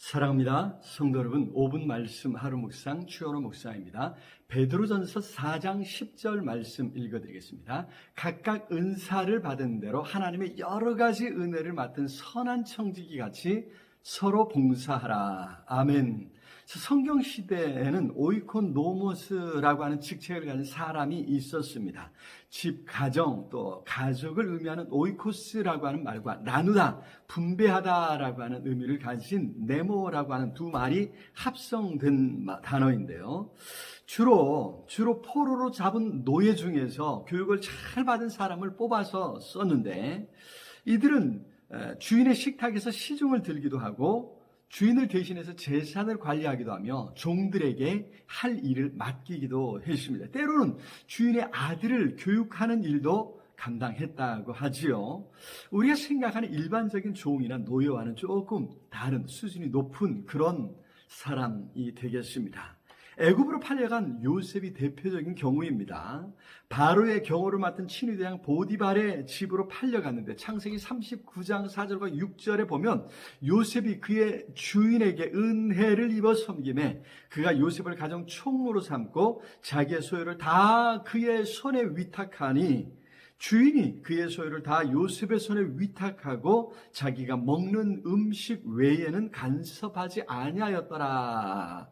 사랑합니다. 성도 여러분, 5분 말씀 하루 묵상 추현호 목사입니다. 베드로전서 4장 10절 말씀 읽어 드리겠습니다. 각각 은사를 받은 대로 하나님의 여러 가지 은혜를 맡은 선한 청지기 같이 서로 봉사하라. 아멘. 성경 시대에는 오이콘 노모스라고 하는 직책을 가진 사람이 있었습니다. 집, 가정, 또 가족을 의미하는 오이코스라고 하는 말과 나누다, 분배하다라고 하는 의미를 가진 네모라고 하는 두 말이 합성된 단어인데요. 주로, 주로 포로로 잡은 노예 중에서 교육을 잘 받은 사람을 뽑아서 썼는데 이들은 주인의 식탁에서 시중을 들기도 하고 주인을 대신해서 재산을 관리하기도 하며 종들에게 할 일을 맡기기도 했습니다. 때로는 주인의 아들을 교육하는 일도 감당했다고 하지요. 우리가 생각하는 일반적인 종이나 노예와는 조금 다른 수준이 높은 그런 사람이 되겠습니다. 애굽으로 팔려간 요셉이 대표적인 경우입니다. 바로의 경호를 맡은 친위대장 보디발의 집으로 팔려갔는데 창세기 39장 4절과 6절에 보면 요셉이 그의 주인에게 은혜를 입어 섬김에 그가 요셉을 가정 총무로 삼고 자기의 소유를 다 그의 손에 위탁하니 주인이 그의 소유를 다 요셉의 손에 위탁하고 자기가 먹는 음식 외에는 간섭하지 아니하였더라.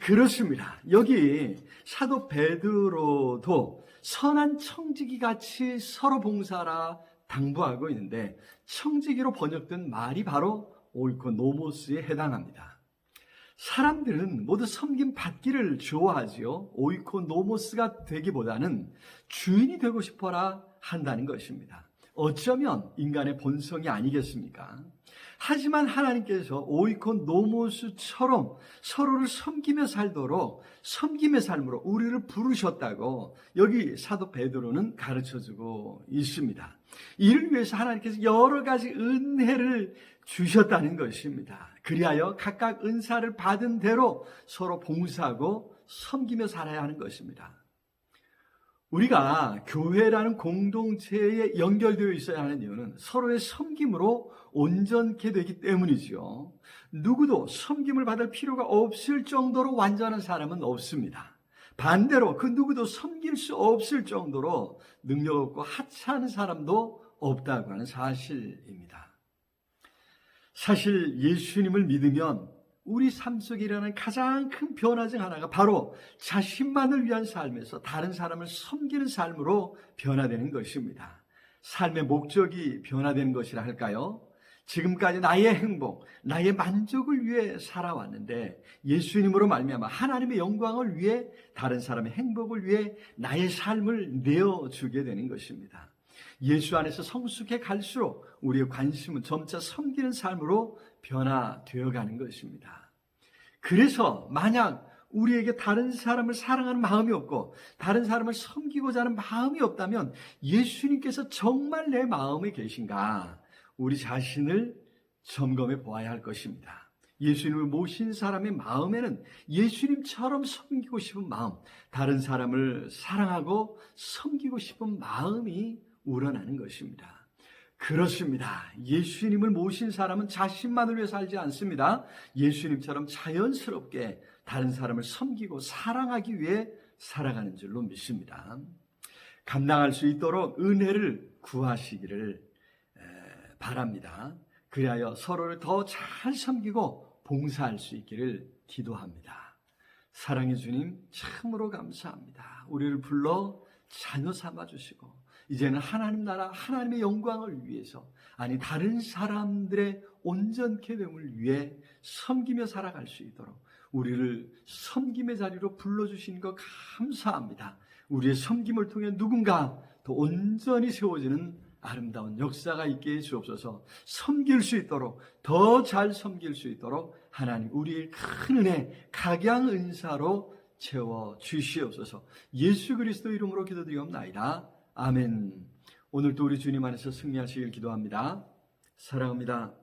그렇습니다. 여기 사도 베드로도 선한 청지기 같이 서로 봉사라 당부하고 있는데 청지기로 번역된 말이 바로 오이코 노모스에 해당합니다. 사람들은 모두 섬김 받기를 좋아하지요. 오이코 노모스가 되기보다는 주인이 되고 싶어라 한다는 것입니다. 어쩌면 인간의 본성이 아니겠습니까? 하지만 하나님께서 오이콘 노모스처럼 서로를 섬기며 살도록 섬김의 삶으로 우리를 부르셨다고 여기 사도 베드로는 가르쳐 주고 있습니다. 이를 위해서 하나님께서 여러 가지 은혜를 주셨다는 것입니다. 그리하여 각각 은사를 받은 대로 서로 봉사하고 섬기며 살아야 하는 것입니다. 우리가 교회라는 공동체에 연결되어 있어야 하는 이유는 서로의 섬김으로 온전케 되기 때문이지요. 누구도 섬김을 받을 필요가 없을 정도로 완전한 사람은 없습니다. 반대로 그 누구도 섬길 수 없을 정도로 능력 없고 하찮은 사람도 없다고 하는 사실입니다. 사실 예수님을 믿으면 우리 삶 속에 일어나는 가장 큰 변화 중 하나가 바로 자신만을 위한 삶에서 다른 사람을 섬기는 삶으로 변화되는 것입니다. 삶의 목적이 변화되는 것이라 할까요? 지금까지 나의 행복, 나의 만족을 위해 살아왔는데 예수님으로 말미암아 하나님의 영광을 위해 다른 사람의 행복을 위해 나의 삶을 내어 주게 되는 것입니다. 예수 안에서 성숙해 갈수록 우리의 관심은 점차 섬기는 삶으로 변화되어 가는 것입니다. 그래서 만약 우리에게 다른 사람을 사랑하는 마음이 없고 다른 사람을 섬기고자 하는 마음이 없다면 예수님께서 정말 내 마음에 계신가? 우리 자신을 점검해 보아야 할 것입니다. 예수님을 모신 사람의 마음에는 예수님처럼 섬기고 싶은 마음, 다른 사람을 사랑하고 섬기고 싶은 마음이 우러나는 것입니다. 그렇습니다. 예수님을 모신 사람은 자신만을 위해 살지 않습니다. 예수님처럼 자연스럽게 다른 사람을 섬기고 사랑하기 위해 살아가는 줄로 믿습니다. 감당할 수 있도록 은혜를 구하시기를 바랍니다. 그리하여 서로를 더 잘 섬기고 봉사할 수 있기를 기도합니다. 사랑의 주님, 참으로 감사합니다. 우리를 불러 자녀 삼아 주시고, 이제는 하나님 나라, 하나님의 영광을 위해서, 아니, 다른 사람들의 온전케 됨을 위해 섬기며 살아갈 수 있도록 우리를 섬김의 자리로 불러주신 것 감사합니다. 우리의 섬김을 통해 누군가 더 온전히 세워지는 아름다운 역사가 있게 해 주옵소서. 섬길 수 있도록 더 잘 섬길 수 있도록 하나님 우리의 큰 은혜 각양 은사로 채워 주시옵소서. 예수 그리스도 이름으로 기도드리옵나이다 아멘. 오늘도 우리 주님 안에서 승리하시길 기도합니다. 사랑합니다